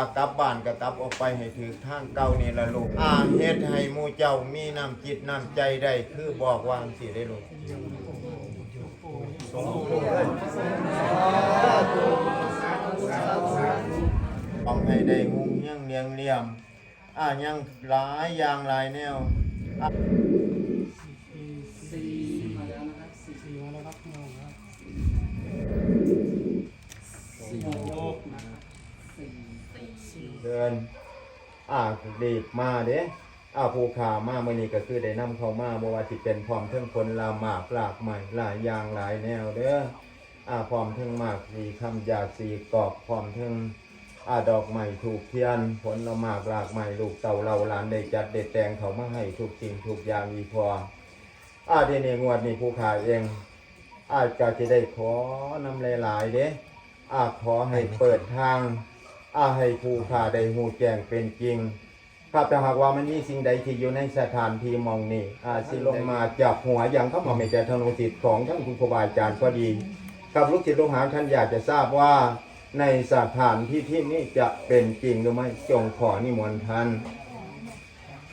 ากลับบ้านก็กลับออกไปให้ถือทางเก่านี่ละลูกอ่าเฮ็ดให้หมู่เจ้ามีน้ำจิตน้ำใจได้คือบอกวางสิได้ลูกสงฆ์เลยต้องให้ได้งุงเฮียงเลียงเลี่ยมอ่ายังหลายอย่างหลายแนว รีบมาเด้อาภูขามาเมื่อนี้ก็คือได้นำเข้ามาบ่ว่าสิเป็นพร้อมเทิงคนลาหมากหลากใหม่หลายอย่างหลายแนวเด้ออาพร้อมเทิงหมากสีคำยาสีกอกพร้อมเทิงอาดอกใหม่ถูกเทียนผลละหมากหลากใหม่ลูกเต่าเราหลานได้จัดได้แต่งเขามาให้ทุกสิ่งทุกอย่างมีพออาทีนี้งวดนี้ภูขาเอง อาจจะจะได้ขอนำหลายๆเด้อาขอให้เปิดทางอาให้ผู้ข่าได้หูแจ้งเป็นจริง ครับแต่หากว่ามันมีสิ่งใดที่อยู่ในสถานที่มองนี้อาสิลงมาจากหัวอย่างเข้ามาไม่แต่ทางลงจิตของท่านคุณครูบาอาจารย์ก็ดีครับลูกศิษย์ลูกหาท่านอยากจะทราบว่าในสถานที่ที่นี้จะเป็นจริงหรือไม่จงขอนิมนต์ท่าน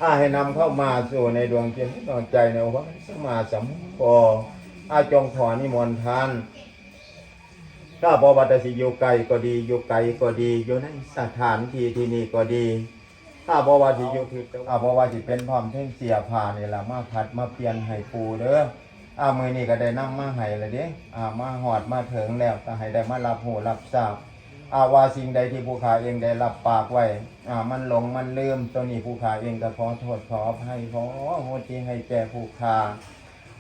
อาให้นำเข้ามาสู่ในดวงจิตดวงใจในวัดสมมาสัมโพอาจงขอนิมนต์ท่านถ้าบวัตสิอยู่ไกลก็ดีอยู่ไกลก็ดีอยู่ในสถานที่ที่นี่ก็ดี ถ้าบวาสิอยู่ที่ถ้าบวาสิเป็นพร้อมเท่งเสียผ่านี่ละมาพัดมาเปลี่ยนให้ปูเด้ออ่ามือนี้ก็ได้นำมาให้และเด้อ่ามาหอดมาถึงแล้วก็ให้ได้มารับหูรับทราบอาว่าสิ่งใดที่ผู้ขาเองได้รับปากไว้อ่ามันหลงมันลืมตัวนี้ผู้ขาเองก็ขอโทษขออภัยขอโหที่ให้แก่ผู้ขา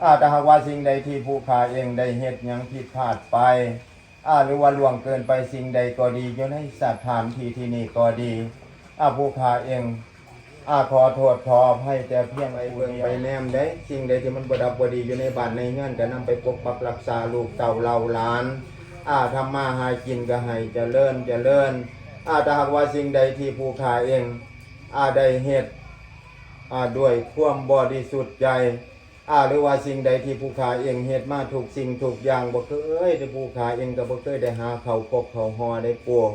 อาแต่หากว่าสิ่งใดที่ผู้ขาเองได้เฮ็ดหยังผิดพลาดไปอาหรือว่าล่วงเกินไปสิ่งใดก็ดีอยู่ในสถานที่ที่นี่ก็ดี อ่าผู้ขาเองอ่าขอโทษขออภัยแต่เพียงไอ้เบิ่งไปแนมได้สิ่งใดที่มันบดับบดีอยู่ในบ้านในเงื่อนก็นำไปปกปักรักษาลูกเต่าเราหลานอ่าทำมาหากินก็ให้เจริญเจริญอ่าถ้าหากว่าสิ่งใดที่ผู้ขาเองอ่าได้เหตุอ่าด้วยความบริสุทธิ์ใจอ่าหรือว่าสิ่งใดที่ผู้ขาเองเฮ็ดมาถูกสิ่งถูกอย่างบ่เคยได้ผู้ขาเองก็บ่เคยได้หาเขาวพกเขาวหอได้ปวง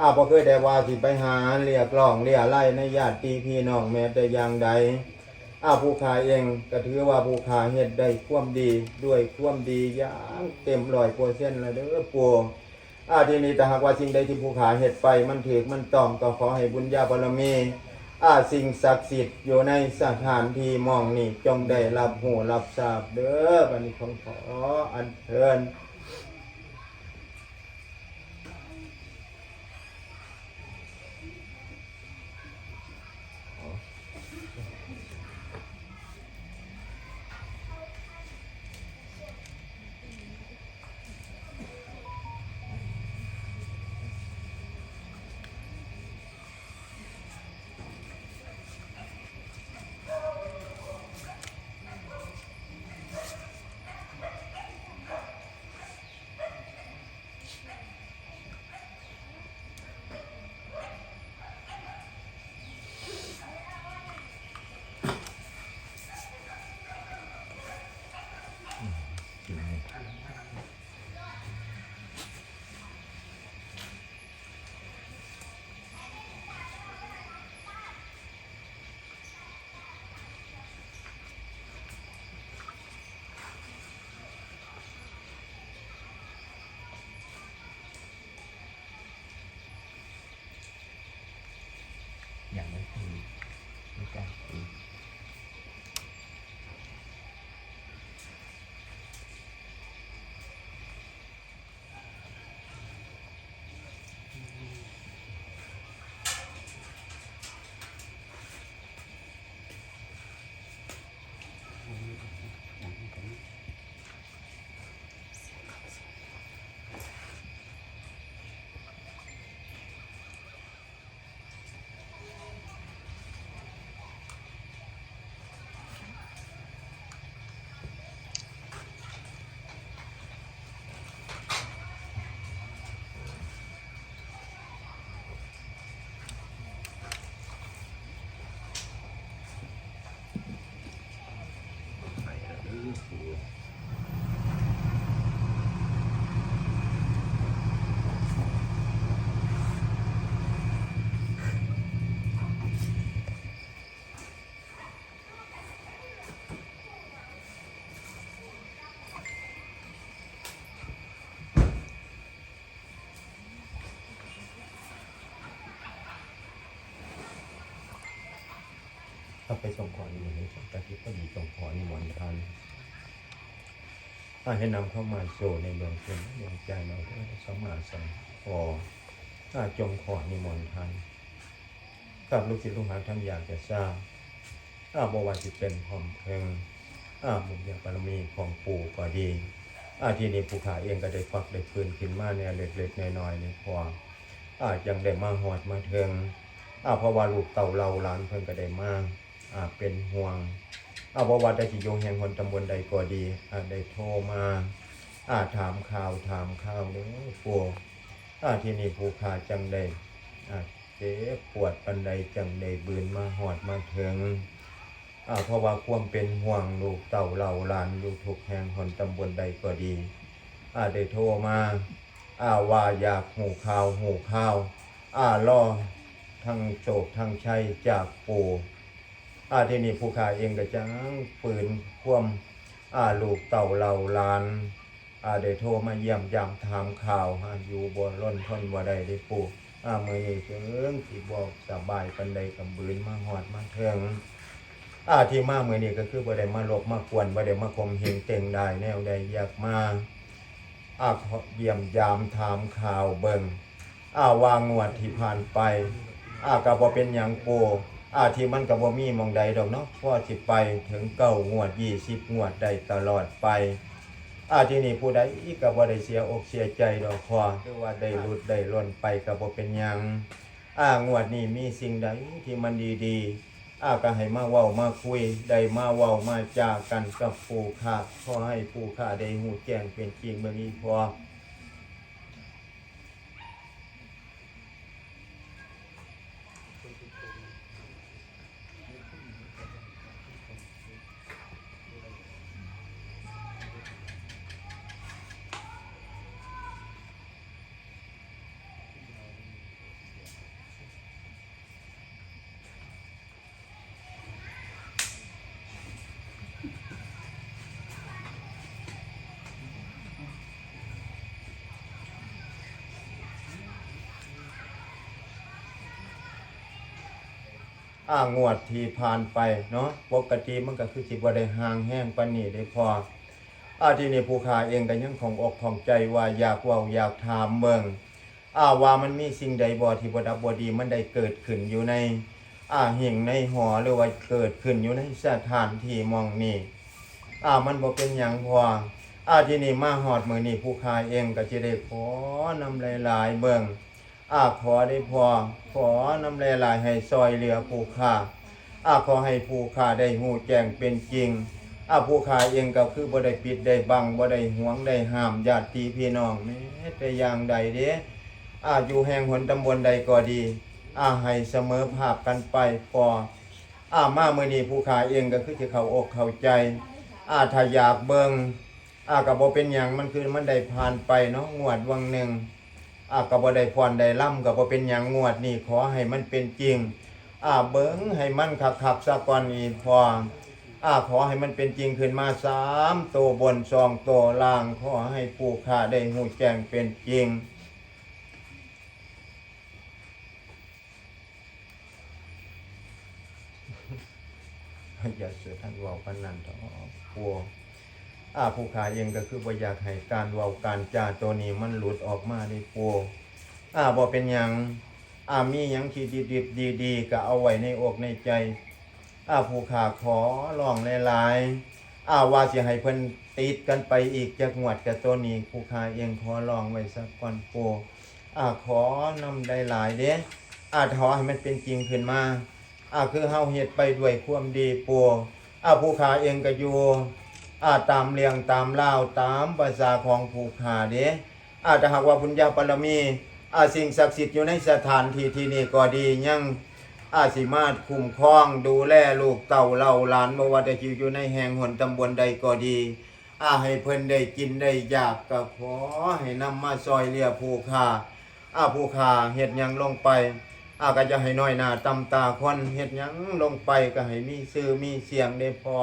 อาบ่เคยได้ว่าสิไปหาเรียกร้องเรียไล่ในญาติพี่น้องแม้แต่อย่างใดอาผู้ขาเองก็ถือว่าผู้ขาเฮ็ดได้ความดีด้วยความดีอย่างเต็มร้อยเปอร์เซ็นต์แล้วเด้อปวงอ่าทีนี้แต่หากว่าสิ่งใดที่ผู้ขาเฮ็ดไปมันถูกมันต้องก็ขอให้บุญญาบารมีอาสิ่งศักดิ์สิทธิ์อยู่ในสถานที่มองนี่จงได้รับหูรับทราบเด้อบันนี้ของขออันเชิญ ถ้าไปส่งขอนิมนต์ให้สังกัดที่ก็ดีส่งขอนิมนต์ท่านถ้าให้นำเข้ามาโชว์ในเบื้องต้นดวงใจเราก็สมมาสังขอถ้าจงขอนิมนต์ท่านกับลูกศิษย์ลูกหาท่านอยากจะทราบถ้าบวาสิเป็นพร้อมเพิงอาบุญญาบารมีของปู่ก็ดีอาทีนี้ผู้ขาเองก็ได้ฟักได้พื้นขึ้นมาเนี่ยเล็กๆน้อยๆเนี่ยพออายังได้มาหอดมาเทิงอ่าเพราะว่าลูกเต่าเราหลานเพิ่นก็ได้มาอ่า เป็นห่วงอาเพราะว่าได้ที่โยงแห่งคนตำบลใดก็ดีอาได้โทรมาอาถามข่าวถามข่าวเด้อปู่อาที่นี่ผู้ขาจังได้อ่าเจ็บปวดปันใดจังได้บืนมาหอดมาถึงอาเพราะว่าความเป็นห่วงลูกเต่าเราหลานอยู่ทุกแห่งคนตำบลใดก็ดีอาได้โทรมาอาว่าอยากหูข่าวหูข่าวอ่ารอทั้งโศกทั้งชัยจากปู่ อาที่นี่ผู้ขายเองก็จังปืนคว่ำอาลูกเต่าเหล่าลานอาได้โทรมาเยี่ยมยามถามข่าวอาอยู่บนร่นทนบ่ได้ได้ปูอามือนี้เชิงที่บอกสบายปันใดกับบืนมาหอดมาเทิงอาที่มาเมื่อนี้ก็คือบ่ได้มาลบมากวนบ่ได้มาคมเหงเต็งได้แนวใดอยากมาอาเยี่ยมยามถามข่าวเบิ่งอาวางงวดที่ผ่านไป อาก็บ่เป็นหยังโป อาที่มันก็บ่มีมองใดดอกเนาะพอสิไปถึงเก้างวด20งวดได้ตลอดไป อาที่นี่ผู้ใดอีกก็บ่ได้เสียอกเสียใจดอกพอคือว่าได้หลุดได้ล่นไปก็บ่เป็นหยังอางวดนี้มีสิ่งใดที่มันดีๆอาก็ให้มาเว้ามาคุยได้มาเว้ามาจากันกับผู้ค้าขอให้ผู้ค้าได้ฮู้แจ้งเป็นจริงเบิ่งอีพอ อ่างวดที่ผ่านไปเนาะปกติมันก็คือสิบ่ได้ห่างแห้งปานนี้ได้พออาทีนี้ผู้ค้าเองก็ยังของอกของใจว่าอยากเว้าอยากถามเมืองอ่าว่ามันมีสิ่งใดบ่ที่บ่ดับบ่ดีมันได้เกิดขึ้นอยู่ในอ่าหิ่งในหอหรือว่าเกิดขึ้นอยู่ในสถานที่มองนี้อ่ามันบ่เป็นหยังพออาทีนี้มาฮอดมือนี้ผู้ค้าเองก็สิได้ขอนำหลายๆเบิ่ง อาขอได้พอขอนำแลลายให้ซอยเหลือผู้ค่าอาขอให้ผู้ค่าได้หูแจ้งเป็นจริงอาผู้ค่าเองก็คือบ่ได้ปิดได้บังบ่ได้หวงได้ห้ามญาติพี่น้องแม้แต่อย่างใดเด้อาอยู่แห่งหนตำบลใดก็ดี อาให้เสมอภาพกันไปพออามามื้อนี้ผู้ค่าเองก็คือสิเข้าอกเข้าใจ อาถ้าอยากเบิงอาก็บ่เป็นหยังมันคือมันได้ผ่านไปเนาะงวดวังหนึ่ง อาก็บ่ได้พรได้ล่ำก็บ่เป็นหยังงวดนี่ขอให้มันเป็นจริงอาเบิ้งให้มันคักๆซะก่อนนี่พออาขอให้มันเป็นจริงขึ้นมาสามตัวบนสองตัวล่างขอให้ผู้ค้าได้หูแจ้งเป็นจริงอย่าเสือท่านว่าปันนันทอะปัว อาผู้ขาเองก็คือบ่อยากให้การเว้าการจาตัวนี้มันหลุดออกมาในปัวอ่าบ่เป็นหยังอามีหยังที่ดีๆดีก็เอาไว้ในอกในใจ อาผู้ขาขอร้องหลายๆอาว่าสิให้เพิ่นติดกันไปอีกจักงวดกับตัวนี้ผู้ขาเองขอร้องไว้สักก่อนปัวอ่าขอนำได้หลายเด้อ่าขอให้มันเป็นจริงขึ้นมาอาคือเฮาเฮ็ดไปด้วยความดีปัวอาผู้ขาเองก็อยู่ อ่าตามเรียงตามเล่าตามภาษาของผู้ขาเด้อาถ้าหากว่าบุญญาบารมีอาสิ่งศักดิ์สิทธิ์อยู่ในสถานที่ที่นี่ก็ดียังอาสิมาคุ้มครองดูแลลูกเต่าเล่าหลานบ่ว่าจะอยู่ในแห่งหนตำบลใดก็ดีอาให้เพิ่นได้กินได้อยากก็ขอให้นำมาซอยเลียผู้ขาอาผู้ขาเฮ็ดหยังลงไปอาก็จะให้น้อยหน้าตำตาคนเฮ็ดหยังลงไปก็ให้มีชื่อมีเสียงได้พอ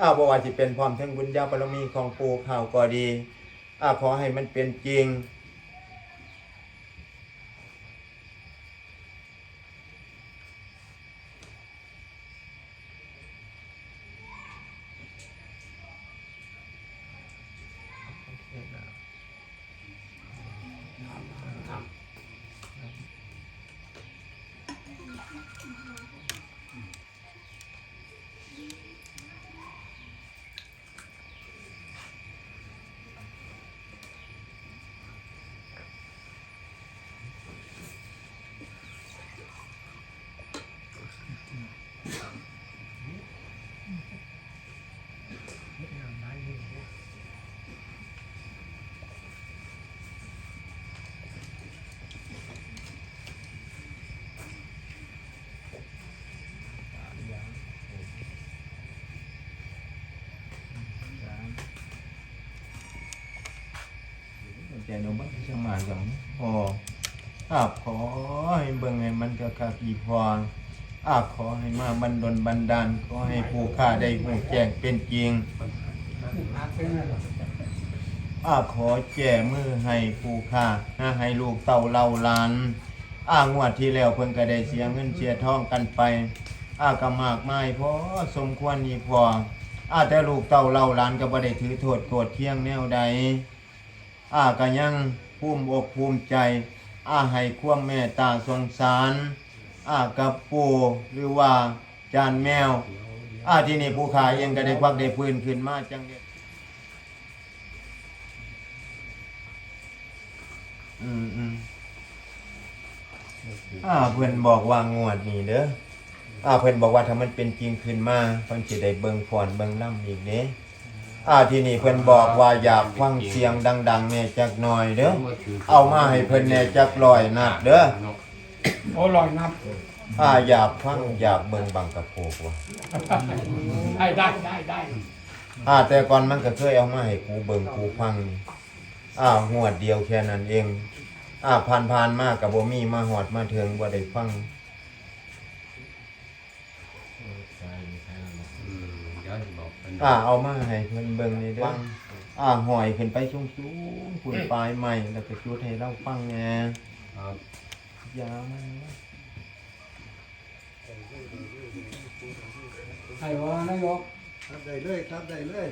อ้าวบ่ว่าสิเป็นพร้อมทั้งบุญญาบารมีของปู่ข่าวก็ดีอ้าขอให้มันเป็นจริง ใจเราบ้างจะมาอย่างพออาขอให้เบิ่งให้มันกะกะกีพออาขอให้มาบันดลบันดาลขอให้ผู้ข้าได้หูแจ้งเป็นจริง อาขอแจ้มือให้ผู้ข้าหาให้ลูกเต่าเล่าลานอางวดที่แล้วเพิ่นก็ได้เสียเงินเสียทองกันไปอากะมากไมายพอสมควรอีพออาแต่ลูกเต่าเล่าลานก็บ่ได้ถือโทษโกรธเที่ยงแนวใด อาก็ยังภูมิอกภูมิใจ อาให้ความเมตตาสงสาร อากับปูหรือว่าจานแมว อาที่นี่ผู้ขายเองก็ได้ควักได้พื้นขึ้นมาจังเด็ดอืมอืมอ่าเพื่อนบอกว่างวดนี้เด้ออ่าเพื่อนบอกว่าถ้ามันเป็นจริงขึ้นมาเพิ่นสิได้เบิ่งพรเบิ่งล่ำอีกเด้ อ่าที่นี่เพิ่นบอกว่าอยากฟังเสียงดังๆแน่จักหน่อยเด้อเอามาให้เพิ่นแน่จักลอยนัดเด้อโอ้ลอยนับอ่าอยากฟังอยากเบิ่งบางกะโพกว่ะได้ได้ได้ได้อ่าแต่ก่อนมันก็เคยเอามาให้กูเบิ่งกูฟังนี่อ่าหวดเดียวแค่นั้นเอง อ่าผ่านผ่านๆมากกับบ่มีมาหอดมาถึงบ่ได้ฟัง อ่าเอามาให้เพิ่นเบิ่งนี่เด้ออ่าหอยขึ้นไปสูงๆขุนปลายใหม่แล้วก็จุดให้เราฟังแหน่ยามันนะใครว่านายกครับได้เลยครับได้เลย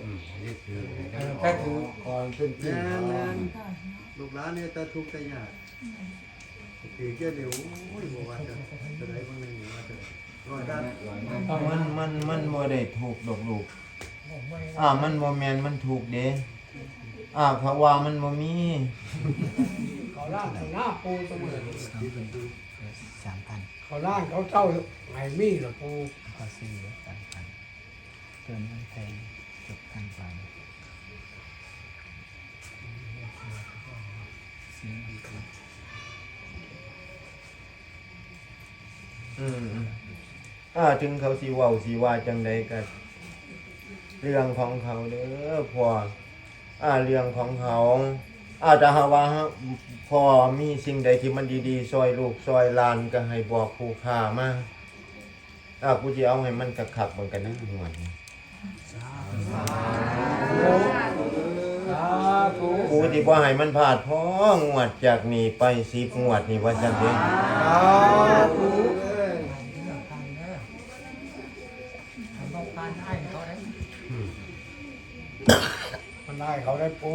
แค่ถือก่อนขึ้นแม่นแม่นลูกหลานเนี่ยตะทุกข์ตะยากถือเจ้าเดี๋ยวโอ้ยบอกว่าจะจะได้บ้างหนึ่งว่าจะรอยด้านมันมันมันบ่ได้ถูกดอกลูก อ่ามันบ่แม่นมันถูกเด้อ่าเขาว่ามันบ่มีเขาล่างเขาหน้าปูเสมอสามพันเขาล่างเขาเจ้าไห้มีหรอปูพอซื้อสามพันเติมมันแพงเกือบพันกว่าซื้อมันก็อืมอืมอ่าถึงเขาสิเว้าสิว่าจังใดก็ เรื่องของเขาเด้อพ่ออ่าเรื่องของเขาอาจจะหาว่าพ่อมีสิ่งใดที่มันดีๆซอยลูกซอยหลานก็ให้บอกผู้ค้ามาอ่ากูสิเอาให้มันคักๆเบิ่งกันนะหวดนี้สาธุกูสิบ่ให้มันพลาดพองวดจากนี้ไป10งวดนี่ว่าจังได๋ สาธุมันได้เขาได้ปู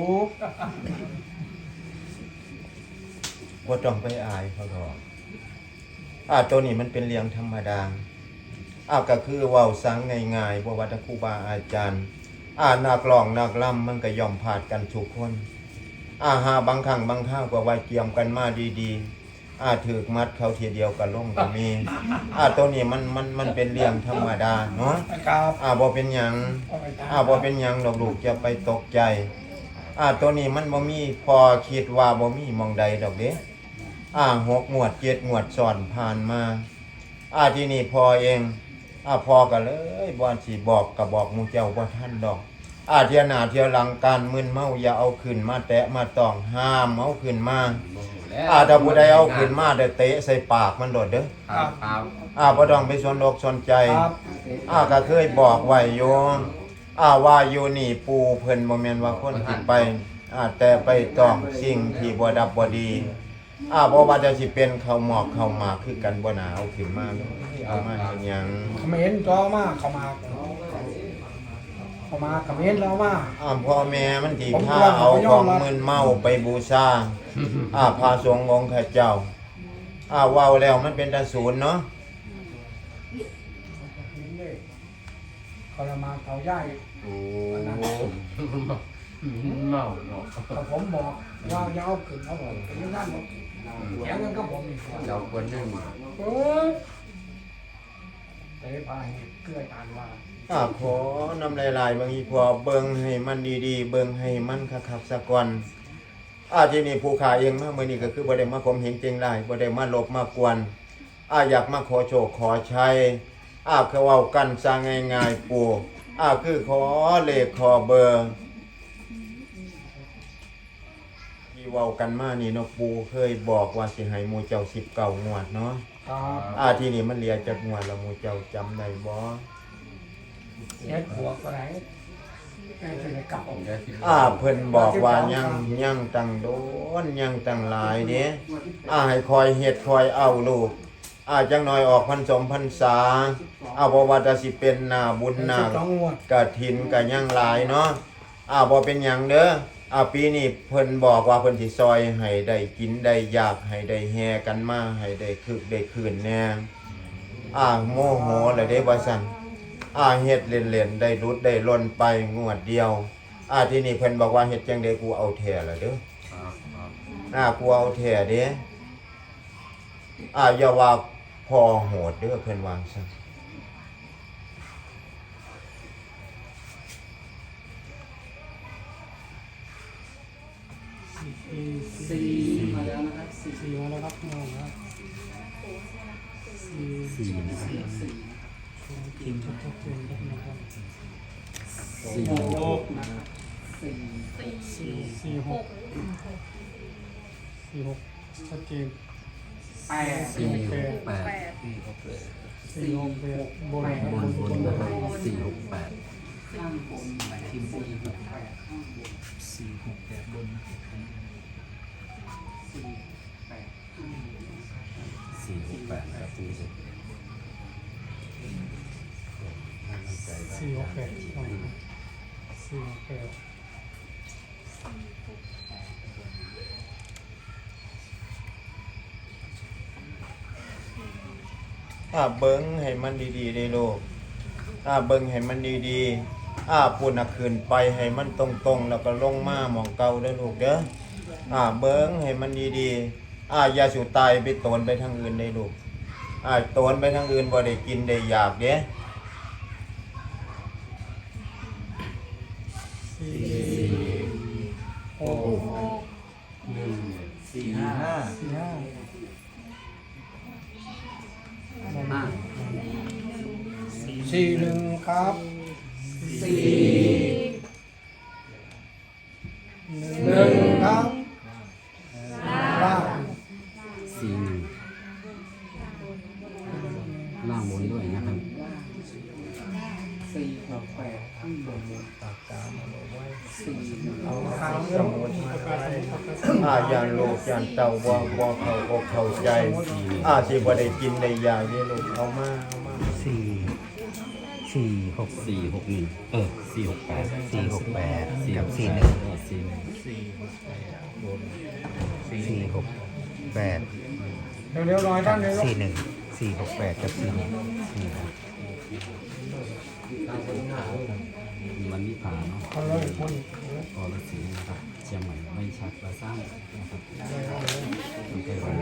บ่ต้องไปอายเขาดอกอ่าตัวนี้มันเป็นเรียงธรรมดาอ่าก็คือเว้าสังง่ายๆบ่ว่าแต่ครูบาอาจารย์ อ่านักร้องนักล่ำมันก็ยอมผ่านกันทุกคน อ่าหาบางครั้งบางข้าวก็ว่าเกี่ยมกันมาดีๆ อ่าถูกมัดเขาทีเดียวก็ล่มก็มีอ่าตัวนี้มันมันมันเป็นเรื่องธรรมดาเนาะครับอ่าบ่เป็นหยังอ่าบ่เป็นหยังดอกลูกจะไปตกใจอ่าตัวนี้มันบ่มีพอคิดว่าบ่มีหมองใดดอกเด้อ่าหกงวดเจ็ดงวดสอนผ่านมาอ่าที่นี่พอเองอ่าพอก็เลยบ่สิบอกก็บอกหมู่เจ้าบ่ทันดอกอ่าเที่ยหน้าเที่ยหลังการมึนเมาอย่าเอาขึ้นมาแตะมาต้องห้ามเอาขึ้นมา อ่าถ้าผู้ใดเอาขึ้นมาได้เตะใส่ปากมันโดดเด้อครับครับอ่าบ่ต้องไปสนอกสนใจครับอ่าก็เคยบอกไว้อยู่อ่าว่าอยู่นี่ปูเพิ่นบ่แม่นว่าคนสิไปอ่าแต่ไปต้องสิ่งที่บ่ดับบ่ดีอ่าบ่ว่าจะสิเป็นข้าวหมอกข้าวหมากคือกันบ่น่าเอาขึ้นมาเลยเอามาเฮ็ดหยังเขมรจ้อมาเขามาเขามาเขมรแล้วมาอ่าพ่อแม่มันสิผมพาว่าเอาเขายขออมงรับมึนเมาไปบูชา อาพระสงองค์ข้าเจ้าอาว้าแล้วมันเป็นตาศูนย์เนาะเขาละมาเขาย่ายโอ้เมาเนาะแต่ผมบอกว่าอยาขึ้นเขาบอกเป็นอย่างนั้นหรอกแข็งกันก็ผมอีกเจ้าคนนึงเอ้ยเตะไปเกลือตานว่าอาขอนำลายๆบางอีพอเบิ่งให้มันดีๆ เบิ่งให้มันคักๆซะก่อน อ่าที่นี่ผู้ขาเองมาเมื่อนี้ก็คือบ่ได้มาข่มเหงเจงรายบ่ได้มาลบมากวนอ่าอยากมาขอโชคขอชัยอ่าคือเว้ากันซะง่ายๆปู่อ่าคือขอเลขขอเบอร์ที่เว้ากันมานี่เนาะปูเคยบอกว่าสิให้หมู่เจ้า19งวดเนาะครับอ่าทีนี้มันเหลียจากงวดแล้วหมู่เจ้าจำได้บ่เฮ็ดบวกอะไรแม่เป็นเก่า อ่าเพิ่นบอกว่ายังยังตั้งโดนยังตั้งหลายเด้อ่าให้คอยเฮ็ดคอยเอาลูกอ่าจังน้อยออกพรรษมพรรษาอ่าบ่ว่าจะสิเป็นหน้าบุญหน้าสองงวดกฐินก็ยังหลายเนาะอ่าบ่เป็นหยังเด้ออ่าปีนี้เพิ่นบอกว่าเพิ่นสิซอยให้ได้กินได้อยากให้ได้แฮกันมาให้ได้คึกได้คืนแน่อ่าโมโหเลยเด้ว่าซั่น อ่าเฮ็ดเล่นๆได้รุดได้ล่นไปงวดเดียว อ่าทีนี้เพิ่นบอกว่าเฮ็ดจังได๋กูเอาแท้ละเด้ออ่ากูเอาแท้เด้อ่าอย่าว่าพอโหดเด้อเพิ่นวาจังซั่นสี่มาแล้วนะครับสี่มาแล้วครับน้องครับสี่สี่ นะครับสี่ทีมชุดชัดเจนครับนะครับสี่หกนะครับสี่สี่สี่หกสี่หกชัดเจนแปดสี่แปหดกแปดสี่หกแปดบนบนบนนะครับสี่หกแปดข้างบนทีมสี่หกแปดข้างบนสี่หกแปดบนสี่แปดสี่หกแปดครับคุณผู้ชม สี่หกแปดสี่หกแปดอ่าเบิ้งให้มันดีๆได้ลูกอ่าเบิ้งให้มันดีๆอ่าปุ่นน่ะขึ้นไปให้มันตรงๆ แล้วก็ลงมาหมองเก่าได้ลูกเด้ออ่าเบิ้งให้มันดีๆอ่าอย่าสูตายไปโตนไปทางอื่นได้ลูกอ่าโตนไปทางอื่นบ่ได้กินได้อยากเด้ สี่ห้าห้าสี่หนึ่งครับสี่หนึ่ง ยานลูกย่านเต่าบ่บ่เขาอกเข้าใจอ่าสิบ่ได้กินได้ยากเด้อลูกเอามาเอามาสี่สี่หกสี่หกหนึ่งเออสี่หกแปดสี่หกแปดกับสี่หนึ่งสี่หนึ่งสี่หกแปดเร็วๆหน่อยท่านเร็วสี่หนึ่งสี่หกแปดกับสี่หนึ่งวันนี้ผ่านเนาะเอาเลยคนกอรสีนะครับ ชียงใหม่ไม่ชัดละสร้างนะครับมันเคยวัน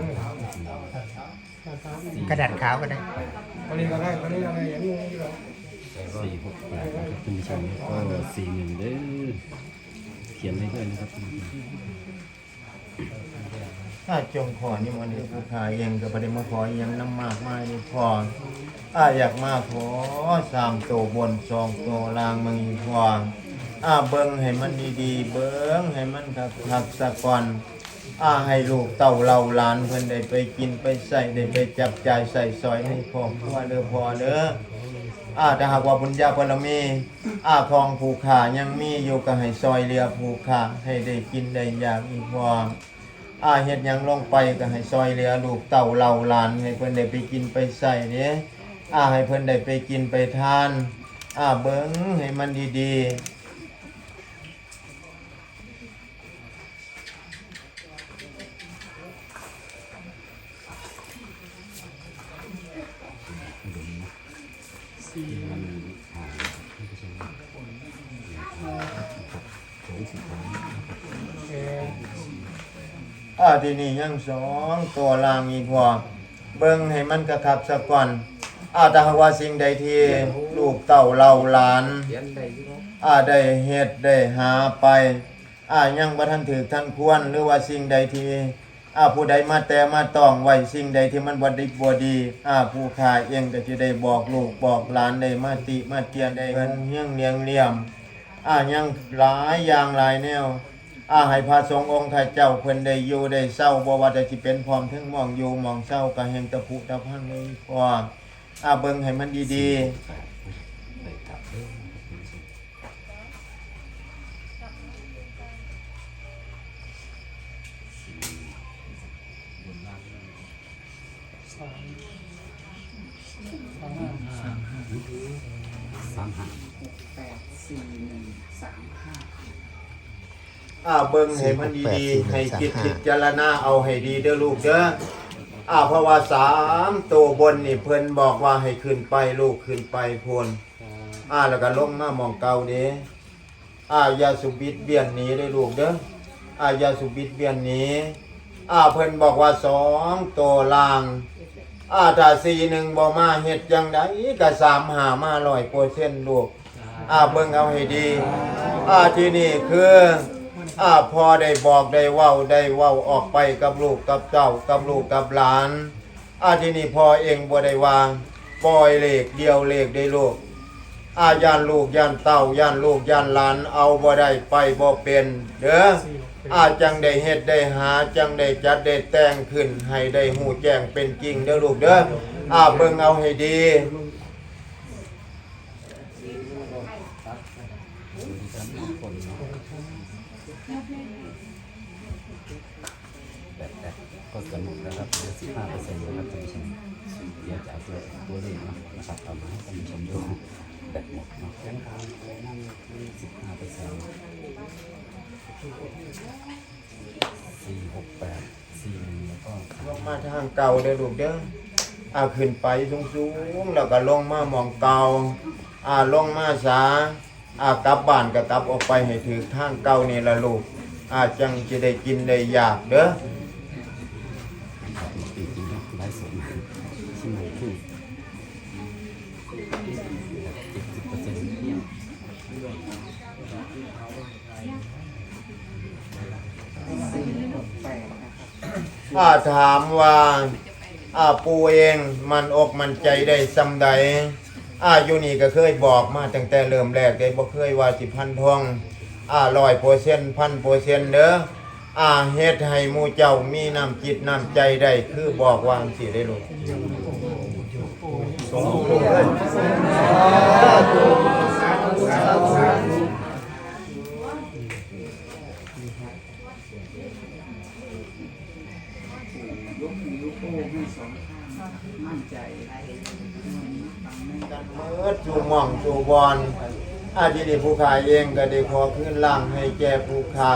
สี่กระดาษขาวก็ได้คนนี้ก็ได้คนนี้ก็ได้อย่างนี้ก็สี่หกแปดนะครับคุณผู้ชมก็สี่หนึ่งเด้อเขียนไว้ด้วยนะครับคุณผู้ชมถ้าจงขอนี่มันต์ผู้ขายเองก็บ่ได้มาขออิหยังน้ำมากมายนี่พออ่าอยากมาขอสามตัวบนสองตัวล่างมึงอีกพอ อ่าเบิ่งให้มันดีๆ เบิ่งให้มันครับหากๆซะก่อนอ่าให้ลูกเต่าเราหลานเพิ่นได้ไปกินไปใส่ได้ไปจับจ่ายใส่ซอยให้ครอบครัวเด้อพอเด้ออ่าถ้าหากว่าบุญญาบารมีอ่าของผู้ขายังมีอยู่ก็ให้ซอยเรือผู้ขาให้ได้กินได้อยากอีกพออาเฮ็ดหยังลงไปก็ให้ซอยเหลือลูกเต่าเหล่าหลานให้เพิ่นได้ไปกินไปใส่เด้อาให้เพิ่นได้ไปกินไปทานอาเบิ่งให้มันดีๆ อ่าที่นี่ยังสองตัวล่างอีกพอเบิ่งให้มันกระคับซะก่อนอาถ้าหากว่าสิ่งใดที่ลูกเต่าเหล่าหลานอาได้เฮ็ดได้หาไปอายังบ่ทันถือท่านควรหรือว่าสิ่งใดที่อาผู้ใดมาแต่มาต้องไว้สิ่งใดที่มันบ่ดีบ่ดีอาผู้ขายเองก็สิได้บอกลูกบอกหลานได้มาติมาเตียนได้เงินเฮียงเลี้ยงเลี่ยมอ่ายังหลายอย่างหลายแนว อาให้พระสงฆ์องค์ข้าเจ้าเพิ่นได้อยู่ได้เศร้าบ่ว่าจะสิเป็นพร้อมถึงมองอยู่มองเศร้าก็แห่งตะพุตะพังเลยพออาเบิ่งให้มันดีไปกลับเด้อสามสามห้าสามห้า อาเบิ่งให้มันดีๆให้คิดพิจารณาเอาให้ดีเด้อลูกเด้ออาเพราะว่าสามตัวบนนี่เพิ่นบอกว่าให้ขึ้นไปลูกขึ้นไปพูนอ่าแล้วก็ลงมาหมองเก่าเด้อ่าอย่าสุบิดเบียนหนี้ได้อลูกเด้ออ่าอย่าสุบิดเบียนหนี้อ่าเพิ่นบอกว่าสองตัวล่างอาถ้าสี่หนึ่งบ่มาเฮ็ดจังไดก็สามหามาร้อยเปอร์เซ็นต์ลูกอ่าเบิ่งเอาให้ดีอ่าที่นี่คือ อาพอได้บอกได้เว้าได้เว้าออกไปกับลูกกับเจ้ากับลูกกับหลานอาที่นี่พอเองบ่ได้วางปล่อยเลขเดียวเลขได้ลูกอาย่านลูกย่านเต้าย่านลูกย่านหลานเอาบ่ได้ไปบ่เป็นเด้อสี่หกเป็นอาจังได้เฮ็ดได้หาจังได้จัดได้แต่งขึ้นให้ได้หูแจ้งเป็นจริงเด้อลูกเด้ออาเบิ่งเอาให้ดี ห้าเปอร์เซ็นต์นะครับท่านผู้ชมเดี๋ยจะเอาตัวตัวเลขเนาะนะสับเอามาให้ท่านผู้ชมดูแบบหมดเนาะ15%หกแปดสี่หนึ่งแล้วก็ลงมาทางเก่าเด้อลูกเด้ออาขึ้นไปสูงๆแล้วก็ลงมามองเก่าอาลงมาสาอากลับบ้านก็กลับออกไปให้ถือทางเก่านี่ละลูกอาจังจะได้กินได้อยากเด้อ อาถามว่าอาปูเองมันอกมันใจได้ซำใดอาอยู่นี่ก็เคยบอกมาตั้งแต่เริ่มแรกได้บ่เคยว่าสิพันทองอาร้อยเปอร์เซ็นต์พันเปอร์เซ็นต์เด้ออาเฮ็ดให้หมู่เจ้ามีน้ำจิตน้ำใจได้คือบอกว่าสิได้ลูกสงฆ์ลู กเอ้ยกันเมื่อจูหม่องจูบอลอาทีนี้ผู้ขาเองก็ได้ขอขึ้นล่างให้แก่ผู้ขา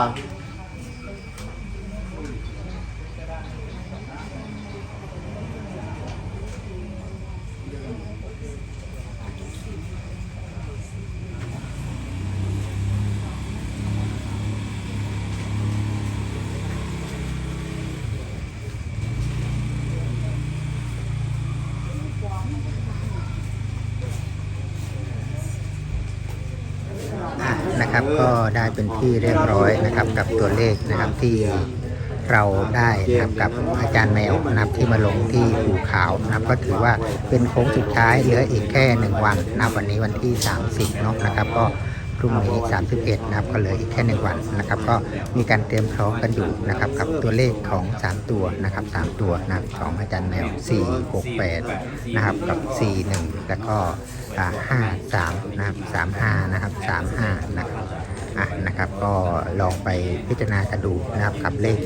อะนะครับก็ได้ เป็นที่เรียบร้อยนะครับกับตัวเลขนะครับที่เราได้นะครับกับอาจารย์แมวนะครับที่มาลงที่ภูขาวนะครับก็ถือว่าเป็นโค้งสุดท้ายเหลืออีกแค่หนึ่งวันนับวันนี้วันที่ 30เนาะนะครับก็พรุ่งนี้ 31 นะครับก็เหลืออีกแค่หนึ่งวันนะครับ ก็มีการเตรียมพร้อมกันอยู่นะครับ กับตัวเลขของ 3 ตัวนะครับ 3 ตัวนะครับของอาจารย์แมว 4 6 8 นะครับกับ 41 แล้วก็ห้าสามนะครับสามห้านะครับสามห้านะครับ อะนะครับก็ลองไปพิจารณากันดูนะครับกับเลข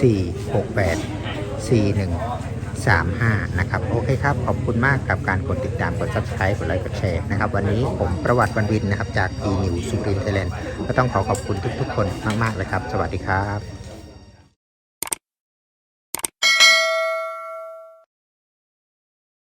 4 6 8 4 1 3 5 นะครับ โอเคครับ ขอบคุณมากกับการกดติดตามกด subscribe กดไลค์กดแชร์นะครับ วันนี้ผมประวัติวันวินนะครับ จากทีนิวสุรินทร์ไทยแลนด์ก็ต้องขอขอบคุณทุกๆคนมาก ๆ เลยครับ สวัสดีครับ